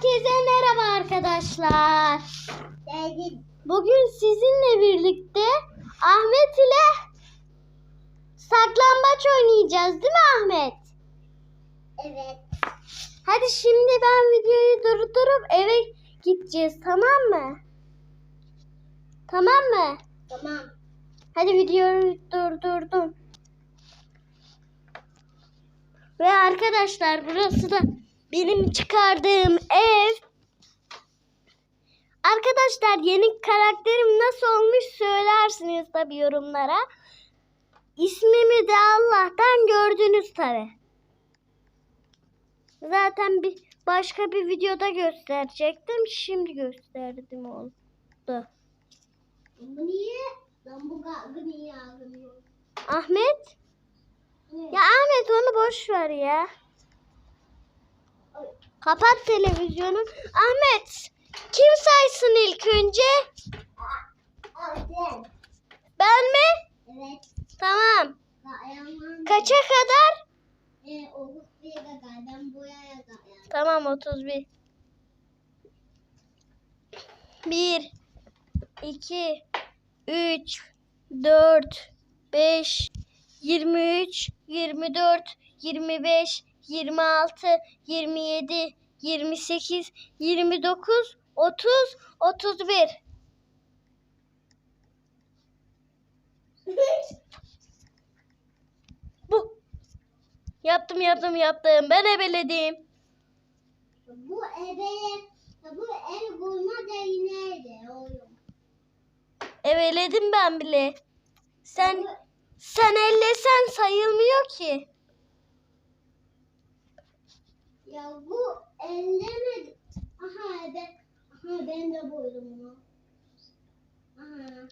Herkese merhaba arkadaşlar. Bugün sizinle birlikte Ahmet ile saklambaç oynayacağız değil mi Ahmet? Evet. Hadi şimdi ben videoyu durdurup eve gideceğiz tamam mı? Tamam mı? Tamam. Hadi videoyu durdurdum. Ve arkadaşlar burası da benim çıkardığım ev. Arkadaşlar yeni karakterim nasıl olmuş söylersiniz tabi yorumlara. İsmimi de Allah'tan gördünüz tabi. Zaten bir başka bir videoda gösterecektim. Şimdi gösterdim oldu. Bu niye? Ahmet? Ya Ahmet onu boş ver ya. Kapat televizyonu. Ahmet kim saysın ilk önce? Evet. Ben mi? Evet. Tamam. Kaça kadar? E, boyaya. Tamam 31. 1 2 3 4 5 23 24 25 26 27 28 29 30 31 Bu. Yaptım yaptım yaptım. Ben ebeledim. bu eve bu ev kurma değil nerede oğlum? Ebeledim ben bile. Sen sen ellesen sayılmıyor ki. Ya bu ellemedi. Aha ben, aha ben de buydum onu. Aha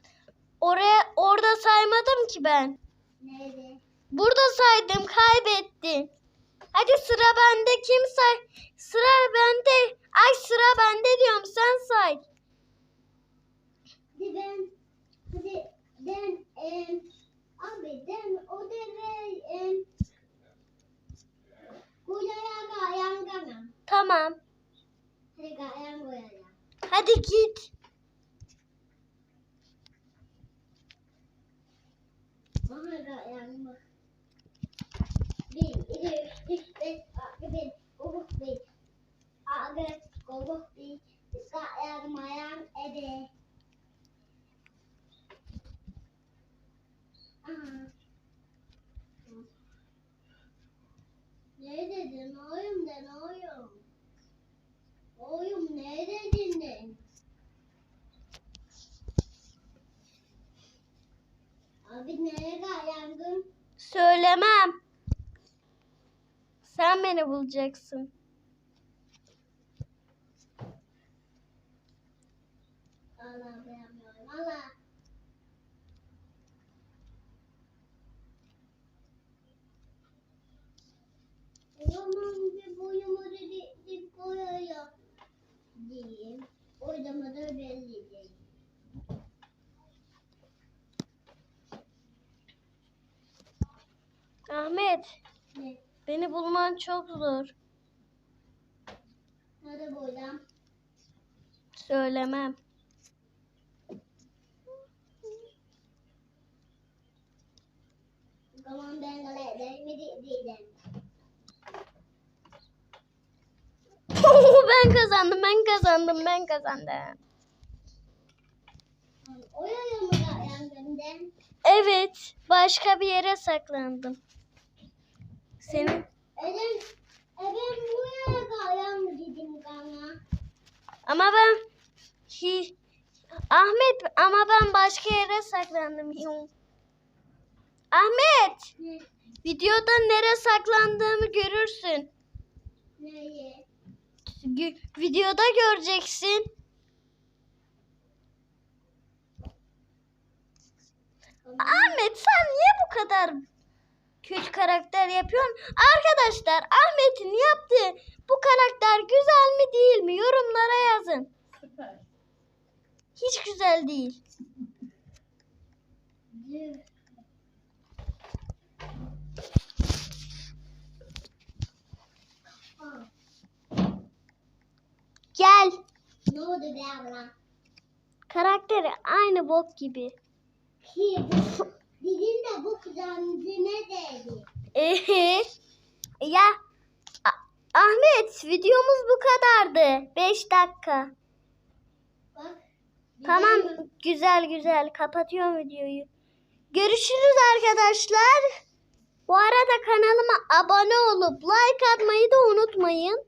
Oraya orada saymadım ki ben. nerede? Burada saydım, kaybettin. Hadi sıra bende. Kim say? Sıra bende. Ay sıra bende diyorum. Sen say. Hadi ben hadi ben em, abi ben o deve em, Kuyaya gayan ganam. Tamam. Hadi gayan kuyaya. Hadi git. Aha gayan bak. Bir, iki, üç, beş, altı, bir, dokuz, bir. Altı, dokuz, bir. Gayan mayan ede. Aha. Ne dedin oyum de ne oyum? Oyum ne dedin de? Abi nereye kayandın? Söylemem. Sen beni bulacaksın. Allah beğenmiyorum. Allah. Ahmet, Ne? beni bulman çok zor. Nerede boydan? Söylemem. Ben kazandım, ben kazandım, ben kazandım. Kayandın den? Evet, başka bir yere saklandım. Senin Eden, eden buraya kayan dedim kana. ama ben hi, Ahmet ama ben başka yere saklandım. Ahmet, Ne? videoda nereye saklandığımı görürsün. Neye? Gö- videoda göreceksin. Ahmet sen niye bu kadar kötü karakter yapıyorsun? Arkadaşlar Ahmet'in yaptığı bu karakter güzel mi değil mi? Yorumlara yazın. Süper. Hiç güzel değil. Düz. Ne oldu be abla? Karakteri aynı bok gibi. Ki Dilin de bu kızandığına değdi. Ehe. ya Ahmet videomuz bu kadardı. 5 dakika. Bak. Tamam güzel güzel kapatıyorum videoyu. Görüşürüz arkadaşlar. Bu arada kanalıma abone olup like atmayı da unutmayın.